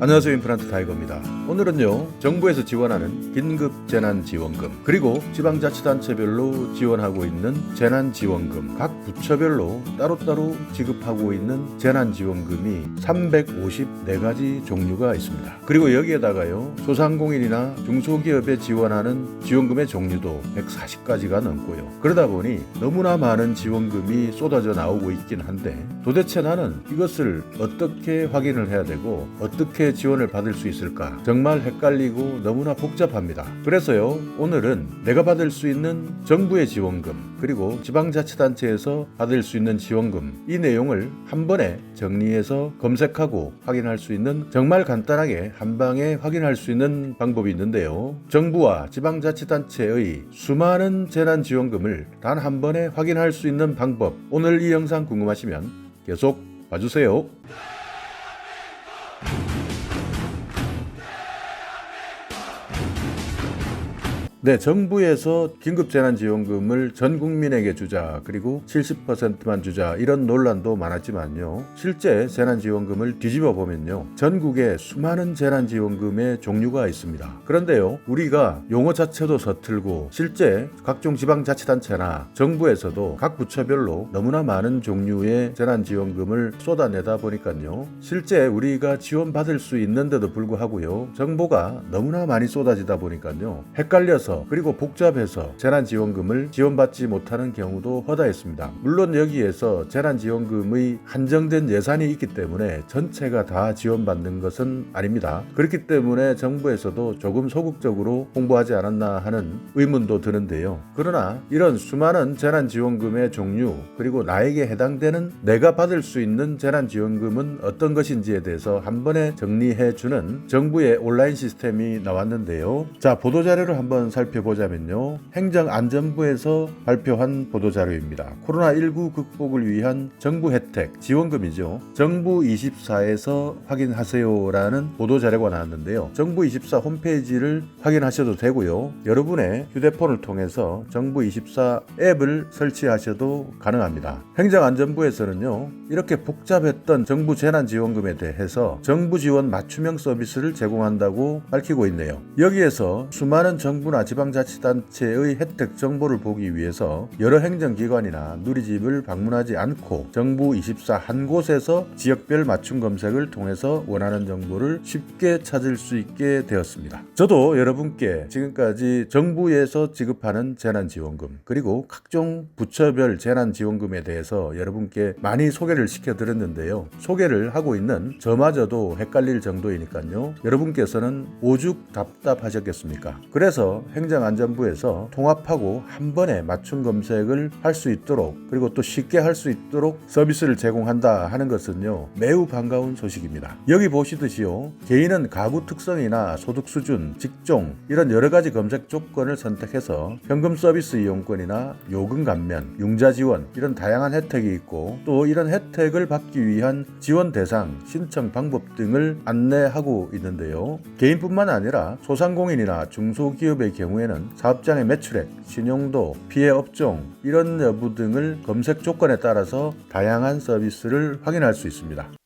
안녕하세요 임플란트 타이거입니다. 오늘은요 정부에서 지원하는 긴급 재난지원금 그리고 지방자치단체별로 지원하고 있는 재난지원금 각 부처별로 따로따로 지급하고 있는 재난지원금이 354가지 종류가 있습니다. 그리고 여기에다가요 소상공인이나 중소기업에 지원하는 지원금의 종류도 140가지가 넘고요. 그러다 보니 너무나 많은 지원금이 쏟아져 나오고 있긴 한데 도대체 나는 이것을 어떻게 확인을 해야 되고 어떻게 지원을 받을 수 있을까 정말 헷갈리고 너무나 복잡합니다. 그래서요 오늘은 내가 받을 수 있는 정부의 지원금 그리고 지방자치단체에서 받을 수 있는 지원금 이 내용을 한 번에 정리해서 검색하고 확인할 수 있는 정말 간단하게 한 방에 확인할 수 있는 방법이 있는데요. 정부와 지방자치단체의 수많은 재난지원금을 단 한 번에 확인할 수 있는 방법 오늘 이 영상 궁금하시면 계속 봐주세요. 네, 정부에서 긴급재난지원금을 전 국민에게 주자, 그리고 70%만 주자, 이런 논란도 많았지만요. 실제 재난지원금을 뒤집어 보면요. 전국에 수많은 재난지원금의 종류가 있습니다. 그런데요, 우리가 용어 자체도 서툴고, 실제 각종 지방자치단체나 정부에서도 각 부처별로 너무나 많은 종류의 재난지원금을 쏟아내다 보니까요. 실제 우리가 지원받을 수 있는데도 불구하고요. 정보가 너무나 많이 쏟아지다 보니까요. 헷갈려서 그리고 복잡해서 재난지원금을 지원받지 못하는 경우도 허다했습니다. 물론 여기에서 재난지원금의 한정된 예산이 있기 때문에 전체가 다 지원받는 것은 아닙니다. 그렇기 때문에 정부에서도 조금 소극적으로 홍보하지 않았나 하는 의문도 드는데요. 그러나 이런 수많은 재난지원금의 종류 그리고 나에게 해당되는 내가 받을 수 있는 재난지원금은 어떤 것인지에 대해서 한 번에 정리해주는 정부의 온라인 시스템이 나왔는데요. 자 보도자료를 한번 살펴보 자면요. 행정안전부에서 발표한 보도자료입니다. 코로나19 극복을 위한 정부 혜택 지원금이죠. 정부 24에서 확인하세요라는 보도자료가 나왔는데요. 정부 24 홈페이지를 확인하셔도 되고요. 여러분의 휴대폰을 통해서 정부 24 앱을 설치하셔도 가능합니다. 행정안전부에서는요. 이렇게 복잡했던 정부 재난지원금에 대해서 정부 지원 맞춤형 서비스를 제공한다고 밝히고 있네요. 여기에서 수많은 정부나 지방자치단체의 혜택 정보를 보기 위해서 여러 행정기관이나 누리집을 방문하지 않고 정부 24 한 곳에서 지역별 맞춤 검색을 통해서 원하는 정보를 쉽게 찾을 수 있게 되었습니다. 저도 여러분께 지금까지 정부에서 지급하는 재난지원금 그리고 각종 부처별 재난지원금에 대해서 여러분께 많이 소개를 시켜드렸는데요. 소개를 하고 있는 저마저도 헷갈릴 정도이니까요. 여러분께서는 오죽 답답하셨겠습니까? 그래서 행정안전부에서 통합하고 한 번에 맞춤 검색을 할 수 있도록 그리고 또 쉽게 할 수 있도록 서비스를 제공한다 하는 것은요 매우 반가운 소식입니다. 여기 보시듯이요 개인은 가구 특성이나 소득 수준, 직종 이런 여러 가지 검색 조건을 선택해서 현금 서비스 이용권이나 요금 감면, 융자 지원 이런 다양한 혜택이 있고 또 이런 혜택을 받기 위한 지원 대상, 신청 방법 등을 안내하고 있는데요. 개인뿐만 아니라 소상공인이나 중소기업의 경우에는 사업장의 매출액, 신용도, 피해 업종 이런 여부 등을 검색 조건에 따라서 다양한 서비스를 확인할 수 있습니다.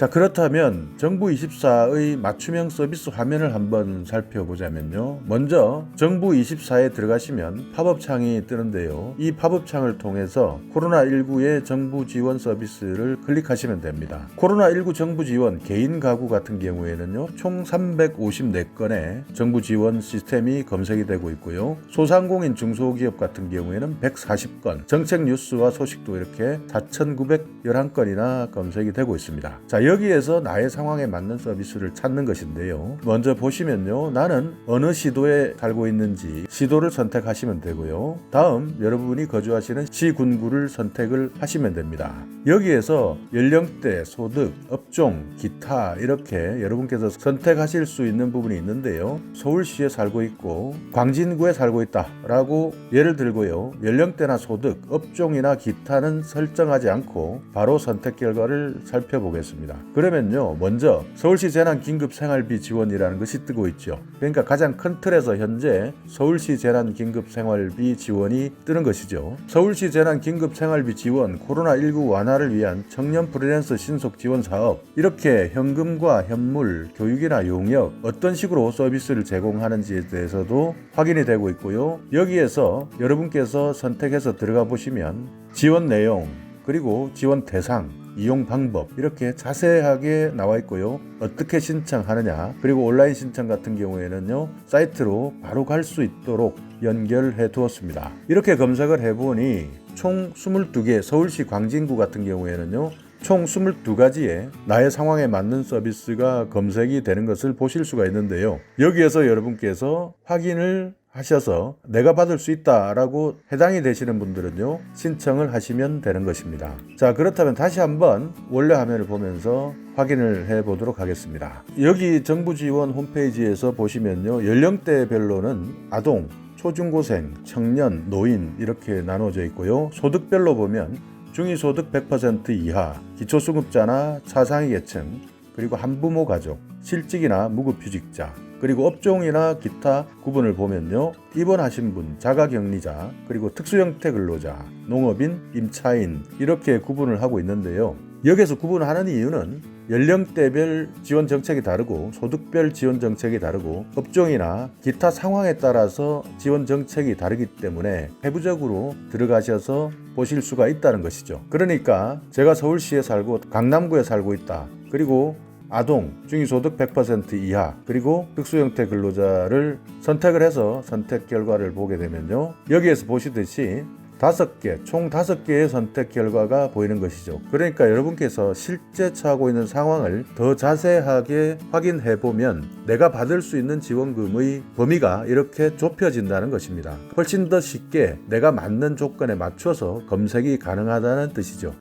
자 그렇다면 정부 24의 맞춤형 서비스 화면을 한번 살펴보자면요. 먼저 정부 24에 들어가시면 팝업 창이 뜨는데요. 이 팝업 창을 통해서 코로나19의 정부 지원 서비스를 클릭하시면 됩니다. 코로나19 정부 지원 개인 가구 같은 경우에는요. 총 354건의 정부 지원 시스템이 검색이 되고 있고요. 소상공인 중소기업 같은 경우에는 140건 정책 뉴스와 소식도 이렇게 4,911건이나 검색이 되고 있습니다. 자 여기에서 나의 상황에 맞는 서비스를 찾는 것인데요. 먼저 보시면요. 나는 어느 시도에 살고 있는지 시도를 선택하시면 되고요. 다음 여러분이 거주하시는 시군구를 선택을 하시면 됩니다. 여기에서 연령대, 소득, 업종, 기타 이렇게 여러분께서 선택하실 수 있는 부분이 있는데요. 서울시에 살고 있고 광진구에 살고 있다라고 예를 들고요. 연령대나 소득, 업종이나 기타는 설정하지 않고 바로 선택 결과를 살펴보겠습니다. 그러면요, 먼저 서울시 재난 긴급 생활비 지원이라는 것이 뜨고 있죠. 그러니까 가장 큰 틀에서 현재 서울시 재난 긴급 생활비 지원이 뜨는 것이죠. 서울시 재난 긴급 생활비 지원 코로나19 완화를 위한 청년 프리랜서 신속 지원 사업 이렇게 현금과 현물, 교육이나 용역 어떤 식으로 서비스를 제공하는지에 대해서도 확인이 되고 있고요. 여기에서 여러분께서 선택해서 들어가 보시면 지원 내용 그리고 지원 대상 이용 방법 이렇게 자세하게 나와 있고요. 어떻게 신청하느냐 그리고 온라인 신청 같은 경우에는요 사이트로 바로 갈 수 있도록 연결해 두었습니다. 이렇게 검색을 해보니 총 22개 서울시 광진구 같은 경우에는요 총 22가지의 나의 상황에 맞는 서비스가 검색이 되는 것을 보실 수가 있는데요. 여기에서 여러분께서 확인을 하셔서 내가 받을 수 있다라고 해당이 되시는 분들은요 신청을 하시면 되는 것입니다. 자 그렇다면 다시 한번 원래 화면을 보면서 확인을 해 보도록 하겠습니다. 여기 정부 지원 홈페이지에서 보시면요 연령대별로는 아동, 초중고생, 청년, 노인 이렇게 나눠져 있고요 소득별로 보면 중위소득 100% 이하, 기초수급자나 차상위 계층, 그리고 한부모 가족, 실직이나 무급휴직자, 그리고 업종이나 기타 구분을 보면요. 입원하신 분, 자가격리자, 그리고 특수형태 근로자, 농업인, 임차인 이렇게 구분을 하고 있는데요. 여기서 구분하는 이유는 연령대별 지원 정책이 다르고 소득별 지원 정책이 다르고 업종이나 기타 상황에 따라서 지원 정책이 다르기 때문에 세부적으로 들어가셔서 보실 수가 있다는 것이죠. 그러니까 제가 서울시에 살고 강남구에 살고 있다. 그리고 아동, 중위소득 100% 이하, 그리고 특수형태 근로자를 선택을 해서 선택 결과를 보게 되면요. 여기에서 보시듯이 다섯 개, 총 다섯 개의 선택 결과가 보이는 것이죠. 그러니까 여러분께서 실제 처하고 있는 상황을 더 자세하게 확인해 보면 내가 받을 수 있는 지원금의 범위가 이렇게 좁혀진다는 것입니다. 훨씬 더 쉽게 내가 맞는 조건에 맞춰서 검색이 가능하다는 뜻이죠.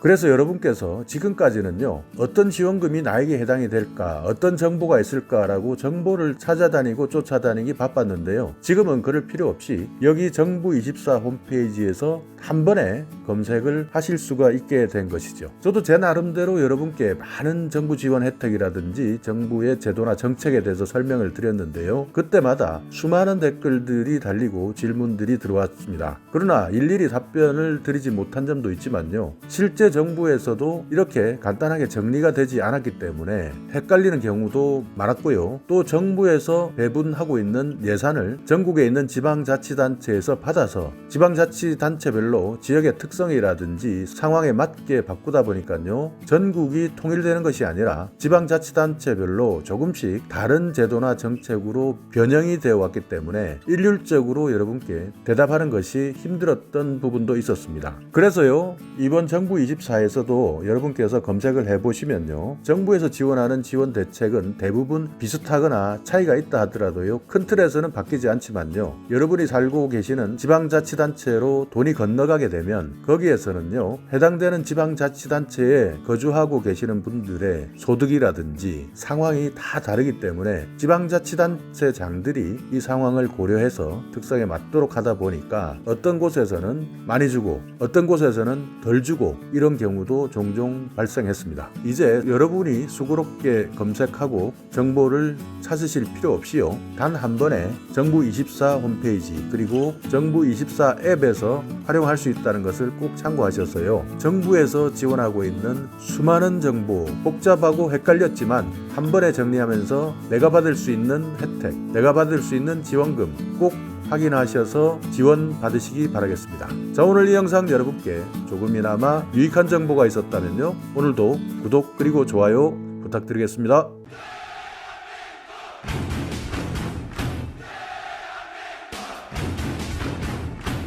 그래서 여러분께서 지금까지는요 어떤 지원금이 나에게 해당이 될까 어떤 정보가 있을까라고 정보를 찾아다니고 쫓아다니기 바빴는데요. 지금은 그럴 필요 없이 여기 정부24 홈페이지에서 한 번에 검색을 하실 수가 있게 된 것이죠. 저도 제 나름대로 여러분께 많은 정부 지원 혜택이라든지 정부의 제도나 정책에 대해서 설명을 드렸는데요. 그때마다 수많은 댓글들이 달리고 질문들이 들어왔습니다. 그러나 일일이 답변을 드리지 못한 점도 있지만요. 실제 정부에서도 이렇게 간단하게 정리가 되지 않았기 때문에 헷갈리는 경우도 많았고요. 또 정부에서 배분하고 있는 예산을 전국에 있는 지방자치단체에서 받아서 지방자치단체별로 지역의 특성이라든지 상황에 맞게 바꾸다 보니까요. 전국이 통일되는 것이 아니라 지방자치단체별로 조금씩 다른 제도나 정책으로 변형이 되어 왔기 때문에 일률적으로 여러분께 대답하는 것이 힘들었던 부분도 있었습니다. 그래서요. 이번 정부 20 24에서도 여러분께서 검색을 해 보시면요. 정부에서 지원하는 지원 대책은 대부분 비슷하거나 차이가 있다 하더라도요. 큰 틀에서는 바뀌지 않지만요. 여러분이 살고 계시는 지방자치단체로 돈이 건너가게 되면 거기에서는요. 해당되는 지방자치단체에 거주하고 계시는 분들의 소득이라든지 상황이 다 다르기 때문에 지방자치단체장들이 이 상황을 고려해서 특성에 맞도록 하다 보니까 어떤 곳에서는 많이 주고 어떤 곳에서는 덜 주고 이런 경우도 종종 발생했습니다. 이제 여러분이 수고롭게 검색하고 정보를 찾으실 필요 없이요. 단 한 번에 정부24 홈페이지 그리고 정부24 앱에서 활용할 수 있다는 것을 꼭 참고하셔서요. 정부에서 지원하고 있는 수많은 정보 복잡하고 헷갈렸지만 한 번에 정리하면서 내가 받을 수 있는 혜택, 내가 받을 수 있는 지원금 꼭 확인하셔서 지원 받으시기 바라겠습니다. 자, 오늘 이 영상 여러분께 조금이나마 유익한 정보가 있었다면요. 오늘도 구독 그리고 좋아요 부탁드리겠습니다.